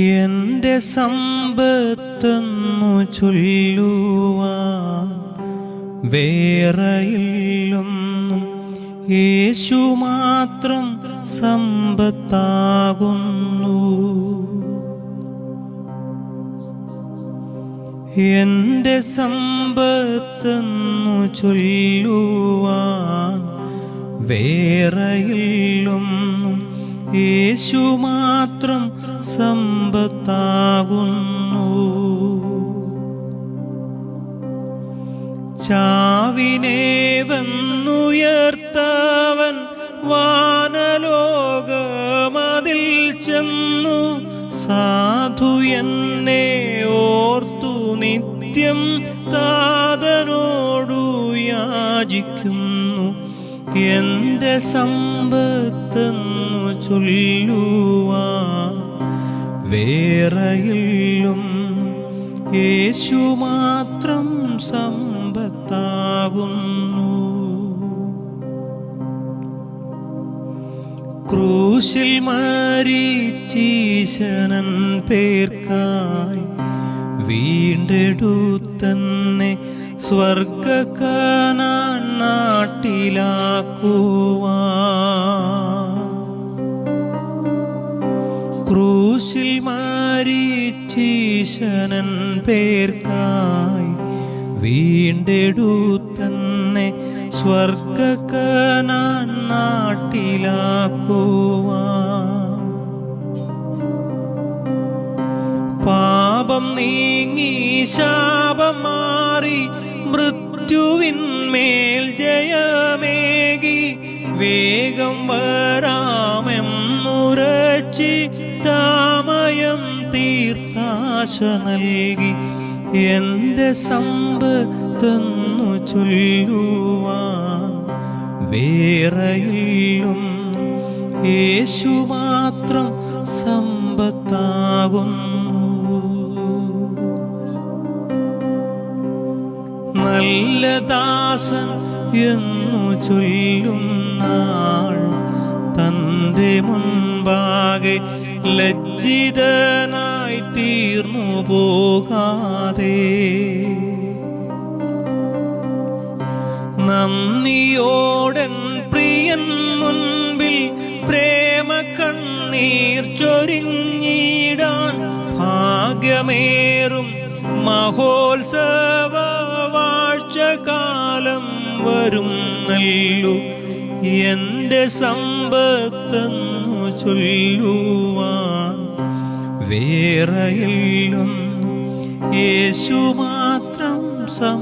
എന്റെ സമ്പത്തെന്നു ചൊല്ലുവാൻ വേറെയില്ലൊന്നും യേശു മാത്രം സമ്പത്താകുന്നു. എന്റെ സമ്പത്തെന്നു ചൊല്ലുവാൻ വേറെയില്ലൊന്നും യേശു മാത്രം സമ്പത്താകുന്നു ചാവിനെ വന്നുയർത്തവൻ വാനലോകമതിൽ ചെന്നു. സാധു എന്നെ ഓർത്തു നിത്യം താതനോടു യാചിക്കുന്നു. എന്റെ സമ്പത്തെന്നു ചൊല്ലുവാ വേറെയില്ലും യേശു മാത്രം സമ്പത്താകുന്നു. ക്രൂശിൽ മരിച്ചീശനൻ പേർക്കായി വീണ്ടെടുത്തന്നെ സ്വർഗക്കനാൻ നാട്ടിലാക്കുവാ ക്രൂശിൽ മരിച്ചീശനൻ പേർക്കായി വീണ്ടെടുത്തന്നെ സ്വർഗക്കനാൻ നാട്ടിലാക്കുവാ പാപം നീങ്ങി ശാപം മാറി മൃത്യുവിന്മേൽ ജയമേകി വേഗം വരാമെന്നുറച്ചി രാമയം തീർത്ഥാശ നൽകി എന്റെ സമ്പത്തെന്നു ചൊല്ലുവാൻ. വേറെയില്ലും യേശു മാത്രം സമ്പത്താകുന്നു. നല്ല ദാസൻ എന്നു ചൊല്ലും നാൾ തന്റെ മുൻപാകെ ലജ്ജിതനായി തീർന്നു പോകാതെ. നന്ദിയോടൻ പ്രിയൻ മുൻപിൽ പ്രേമ കണ്ണീർ ചൊരിഞ്ഞിടാൻ ഭാഗ്യമേറും. മഹോത്സവ വാഴ്ചകാലം വരും നല്ലു. എന്റെ സമ്പത്തെന്നു ചൊല്ലുവാൻ വേറെയില്ലൊന്നും. യേശു മാത്രം സം